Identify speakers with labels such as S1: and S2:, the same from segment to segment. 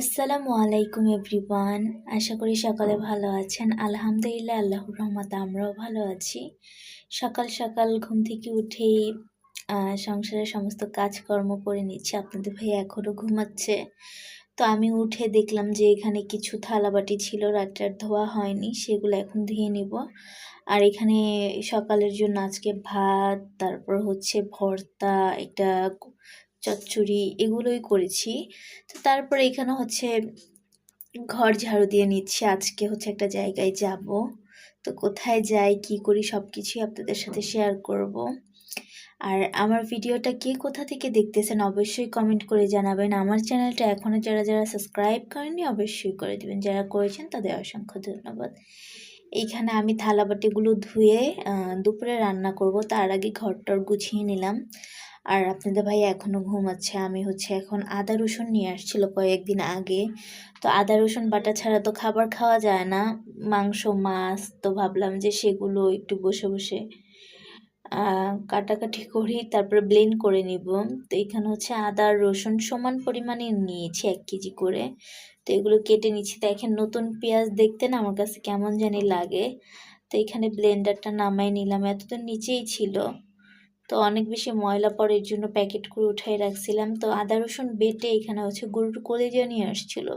S1: আসসালামু আলাইকুম এভরিওয়ান। আশা করি সকালে ভালো আছেন। আলহামদুলিল্লাহ, আল্লাহর রহমত আমরাও ভালো আছি। সকাল সকাল ঘুম থেকে উঠেই সংসারের সমস্ত কাজকর্ম করে নিচ্ছি। আপনাদের ভাই এখনও ঘুমাচ্ছে। তো আমি উঠে দেখলাম যে এখানে কিছু থালাবাটি ছিল রাত্রে আর ধোয়া হয়নি, সেগুলো এখন ধুয়ে নিব। আর এখানে সকালের জন্য আজকে ভাত, তারপর হচ্ছে ভর্তা, একটা চচ্চড়ি এগুলোই করেছি। তো তারপরে এখানে হচ্ছে ঘর ঝাড়ু দিয়ে নিচ্ছি। আজকে হচ্ছে একটা জায়গায় যাব। তো কোথায় যাই, কি করি সব কিছুই আপনাদের সাথে শেয়ার করব। আর আমার ভিডিওটা কে কোথা থেকে দেখতেছেন অবশ্যই কমেন্ট করে জানাবেন। আমার চ্যানেলটা এখনও যারা যারা সাবস্ক্রাইব করেননি অবশ্যই করে দিবেন। যারা করেছেন তাদের অসংখ্য ধন্যবাদ। এইখানে আমি থালাবাটিগুলো ধুয়ে দুপুরে রান্না করব। তার আগে ঘরটর গুছিয়ে নিলাম। আর আপনাদের ভাই এখনও ঘুমাচ্ছে। আমি হচ্ছে এখন আদা, রসুন নিয়ে আসছিল কয়েকদিন আগে। তো আদা, রসুন, বাটা ছাড়া তো খাবার খাওয়া যায় না। মাংস, মাছ তো ভাবলাম যে সেগুলো একটু বসে বসে কাটাকাটি করি, তারপরে ব্লেন্ড করে নিব। তো এখানে হচ্ছে আদা রসুন সমান পরিমাণে নিয়েছি, এক কেজি করে। তো এগুলো কেটে নিচ্ছি। দেখেন নতুন পেঁয়াজ দেখতে না আমার কাছে কেমন জানি লাগে। তো এখানে ব্লেন্ডারটা নামাই নিলাম। এতদিন নিচেই ছিল। তো অনেক বেশি ময়লা পড়ে, এর জন্য প্যাকেট করে উঠাই রাখছিলাম। তো আদা রসুন বেটে এখানে হচ্ছে গরুর কলেজা নিয়ে আসছিল।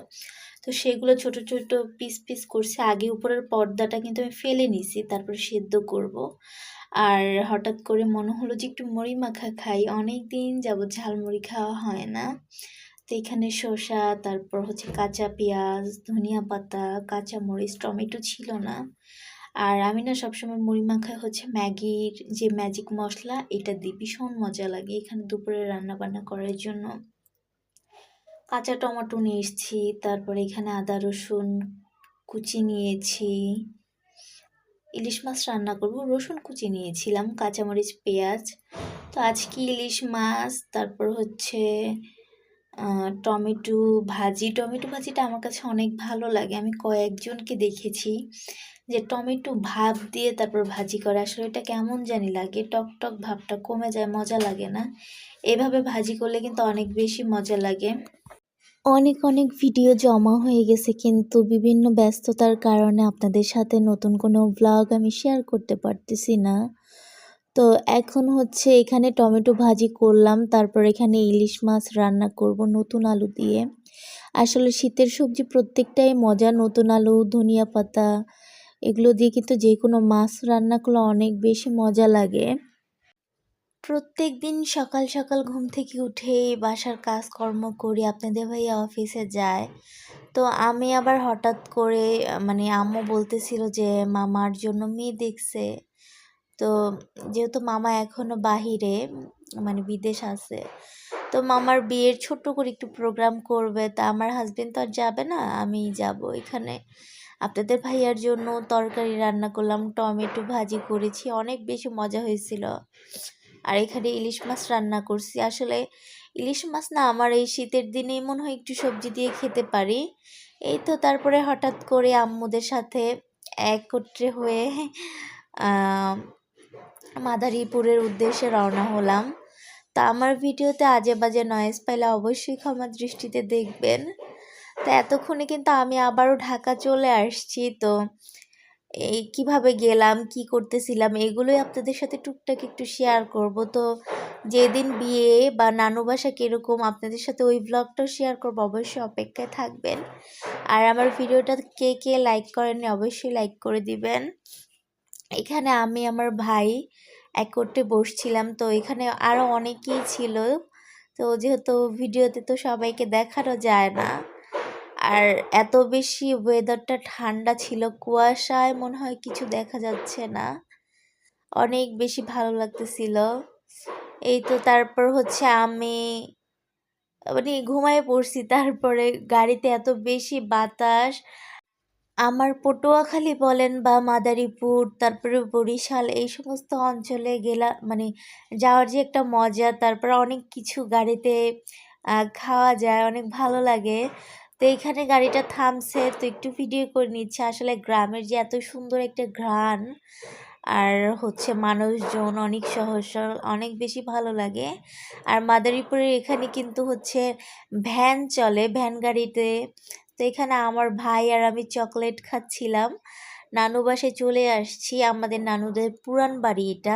S1: তো সেগুলো ছোট ছোট পিস পিস করছে। আগে উপরের পর্দাটা কিন্তু আমি ফেলে নিছি, তারপরে সেদ্ধ করব। আর হঠাৎ করে মনে হলো যে একটু মুড়ি মাখা খাই অনেক দিন যাবত ঝালমুড়ি খাওয়া হয় না। তো এখানে শসা, তারপর হচ্ছে কাঁচা পেঁয়াজ, ধনিয়া পাতা কাঁচা মরিচ টমেটো ছিল না। আর আমি না সবসময় মুড়ি মাখায় হচ্ছে ম্যাগির যে ম্যাজিক মশলা, এটা দিই ভীষণ মজা লাগে এখানে দুপুরে রান্না বান্না করার জন্য। কাঁচা টমেটো নিয়ে এসেছি, তারপরে এখানে আদা, রসুন কুচি নিয়েছি। ইলিশ মাছ রান্না করব, রসুন কুচি নিয়েছিলাম, কাঁচামরিচ, পেঁয়াজ। তো আজকে ইলিশ মাছ, তারপর হচ্ছে টমেটো ভাজি। টমেটো ভাজিটা আমার কাছে অনেক ভালো লাগে, আমি কয়েকজনকে দেখেছি। যে টমেটো ভাব দিয়ে তারপর ভাজি করে, আসলে এটা কেমন জানি লাগে, টক টক ভাবটা কমে যায়, মজা লাগে না। এভাবে ভাজি করলে কিন্তু অনেক বেশি মজা লাগে। অনেক অনেক ভিডিও জমা হয়ে গেছে, কিন্তু বিভিন্ন ব্যস্ততার কারণে আপনাদের সাথে নতুন কোনো ব্লগ আমি শেয়ার করতে পারতেছি না। তো এখন হচ্ছে এখানে টমেটো ভাজি করলাম, তারপর এখানে ইলিশ মাছ রান্না করব নতুন আলু দিয়ে। আসলে শীতের সবজি প্রত্যেকটাই মজা, নতুন আলু, ধনিয়া পাতা এগুলো দিয়ে কিন্তু যে কোনো মাছ রান্না করলে অনেক বেশি মজা লাগে। প্রত্যেক দিন সকাল সকাল ঘুম থেকে উঠে বাসার কাজকর্ম করি। আপনাদের ভাইয়া অফিসে যায়। তো আমি আবার হঠাৎ করে মানে আম্মু বলতেছিল যে, মামার জন্য মেয়ে দেখছে। তো যেহেতু মামা এখনও বাহিরে মানে বিদেশ আছে, তো মামার বিয়ের ছোট্ট করে একটু প্রোগ্রাম করবে। তা আমার হাজবেন্ড তো আর যাবে না আমি যাব এখানে। আপনাদের ভাইয়ার জন্য তরকারি রান্না করলাম, টমেটো ভাজি করেছি, অনেক বেশি মজা হয়েছিল। আর এখানে ইলিশ মাছ রান্না করছি। আসলে ইলিশ মাছ না আমার এই শীতের দিনেই মনে হয় একটু সবজি দিয়ে খেতে পারি। এই তো তারপরে হঠাৎ করে আম্মুদের সাথে একত্রে হয়ে মাদারীপুরের উদ্দেশ্যে রওনা হলাম। তা আমার ভিডিওতে আজে বাজে নয়েজ পাইলে অবশ্যই ক্ষমা দৃষ্টিতে দেখবেন। তা এতক্ষণে কিন্তু আমি আবারও ঢাকা চলে আসছি। তো এই কীভাবে গেলাম, কি করতেছিলাম, এগুলোই আপনাদের সাথে টুকটাক একটু শেয়ার করব। তো যেদিন বিয়ে বা নানু বাসা কীরকম, আপনাদের সাথে ওই ব্লগটাও শেয়ার করব। অবশ্যই অপেক্ষায় থাকবেন। আর আমার ভিডিওটা কে কে লাইক করেননি, অবশ্যই লাইক করে দিবেন। এখানে আমি আমার ভাই একত্রে বসছিলাম। তো এখানে আরও অনেকেই ছিল। তো যেহেতু ভিডিওতে তো সবাইকে দেখানো যায় না। আর এত বেশি ওয়েদারটা ঠান্ডা ছিল, কুয়াশায় মনে হয় কিছু দেখা যাচ্ছে না। অনেক বেশি ভালো লাগতেছিল। এই তো তারপর হচ্ছে আমি মানে ঘুমায় পড়ছি, তারপরে গাড়িতে এত বেশি বাতাস। আমার পটুয়াখালী বলেন বা মাদারীপুর, তারপরে বরিশাল, এই সমস্ত অঞ্চলে গেলা মানে যাওয়ার যে একটা মজা, তারপরে অনেক কিছু গাড়িতে খাওয়া যায়, অনেক ভালো লাগে। তো এইখানে গাড়িটা থামছে, তো একটু ভিডিও করে নিচ্ছে। আসলে গ্রামের যে এত সুন্দর একটা ঘ্রাণ আর হচ্ছে মানুষজন অনেক সহজ সরল, অনেক বেশি ভালো লাগে। আর মাদারীপুরের এখানে কিন্তু হচ্ছে ভ্যান চলে, ভ্যান গাড়িতে। তো এখানে আমার ভাই আর আমি চকলেট খাচ্ছিলাম। নানু বাসে চলে আসছি, আমাদের নানুদের পুরান বাড়ি এটা।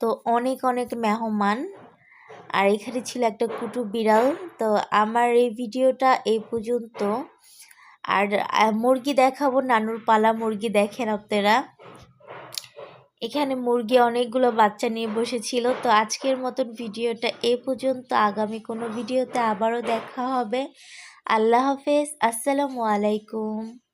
S1: তো অনেক অনেক মেহমান। আর এখানে ছিল একটা কুটু বিড়াল। তো আমার এই ভিডিওটা এই পর্যন্ত। আর মুরগি দেখাবো, নানুর পালা মুরগি দেখেন আপনারা। এখানে মুরগি অনেকগুলো বাচ্চা নিয়ে বসেছিল। তো আজকের মতন ভিডিওটা এ পর্যন্ত। আগামী কোনো ভিডিওতে আবারও দেখা হবে। আল্লাহ হাফেজ। আসসালামু আলাইকুম।